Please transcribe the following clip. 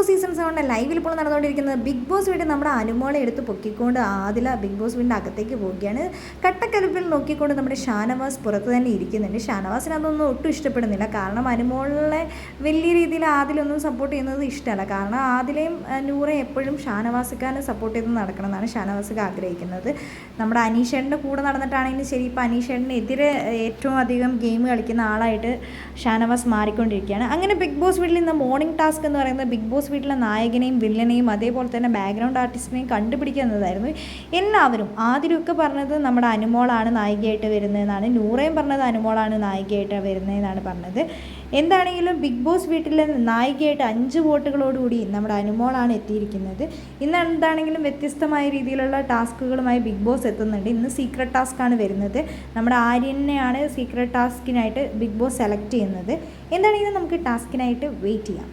Boss season സെവന്റെ ലൈവിൽ ഇപ്പോൾ നടന്നുകൊണ്ടിരിക്കുന്നത് ബിഗ് ബോസ് വീട് നമ്മുടെ അനുമോളെ എടുത്ത് പൊക്കിക്കൊണ്ട് ആദില ബിഗ് ബോസ് വീടിന്റെ അകത്തേക്ക് പോവുകയാണ്. കട്ടക്കലിപ്പിൽ നോക്കിക്കൊണ്ട് നമ്മുടെ ഷാനവാസ് പുറത്ത് തന്നെ ഇരിക്കുന്നുണ്ട്. ഷാനവാസിന് അതൊന്നും ഒട്ടും ഇഷ്ടപ്പെടുന്നില്ല. കാരണം അനുമോളിനെ വലിയ രീതിയിൽ ആദിലൊന്നും സപ്പോർട്ട് ചെയ്യുന്നത് ഇഷ്ടമല്ല. കാരണം ആദിലയും നൂറെ എപ്പോഴും ഷാനവാസിക്കാരനെ സപ്പോർട്ട് ചെയ്ത് നടക്കണമെന്നാണ് ഷാനവാസിക്ക് ആഗ്രഹിക്കുന്നത്. നമ്മുടെ അനീഷേണിന്റെ കൂടെ നടന്നിട്ടാണെങ്കിലും ശരി ഇപ്പോൾ അനീഷേണിനെതിരെ ഏറ്റവും അധികം ഗെയിം കളിക്കുന്ന ആളായിട്ട് ഷാനവാസ് മാറിക്കൊണ്ടിരിക്കുകയാണ്. അങ്ങനെ ബിഗ് ബോസ് വീട്ടിൽ ഇന്ന് മോർണിംഗ് ടാസ്ക് എന്ന് പറയുന്നത് ബിഗ് വീട്ടിലെ നായകനെയും വില്ലനെയും അതേപോലെ തന്നെ ബാക്ക്ഗ്രൗണ്ട് ആർട്ടിസ്റ്റിനെയും കണ്ടുപിടിക്കുക എന്നതായിരുന്നു എല്ലാവരും ആദ്യമൊക്കെ പറഞ്ഞത് നമ്മുടെ അനുമോളാണ് നായികയായിട്ട് വരുന്നതെന്നാണ്. നൂറേം പറഞ്ഞത് അനുമോളാണ് നായികയായിട്ട് വരുന്നതെന്നാണ് പറഞ്ഞത്. എന്താണെങ്കിലും ബിഗ് ബോസ് വീട്ടിലെ നായികയായിട്ട് അഞ്ച് വോട്ടുകളോടുകൂടി നമ്മുടെ അനുമോളാണ് എത്തിയിരിക്കുന്നത്. ഇന്ന് എന്താണെങ്കിലും വ്യത്യസ്തമായ രീതിയിലുള്ള ടാസ്കുകളുമായി ബിഗ് ബോസ് എത്തുന്നുണ്ട്. ഇന്ന് സീക്രട്ട് ടാസ്ക്കാണ് വരുന്നത്. നമ്മുടെ ആര്യനെയാണ് സീക്രട്ട് ടാസ്കിനായിട്ട് ബിഗ് ബോസ് സെലക്ട് ചെയ്യുന്നത്. എന്താണെങ്കിലും നമുക്ക് ടാസ്കിനായിട്ട് വെയിറ്റ് ചെയ്യാം.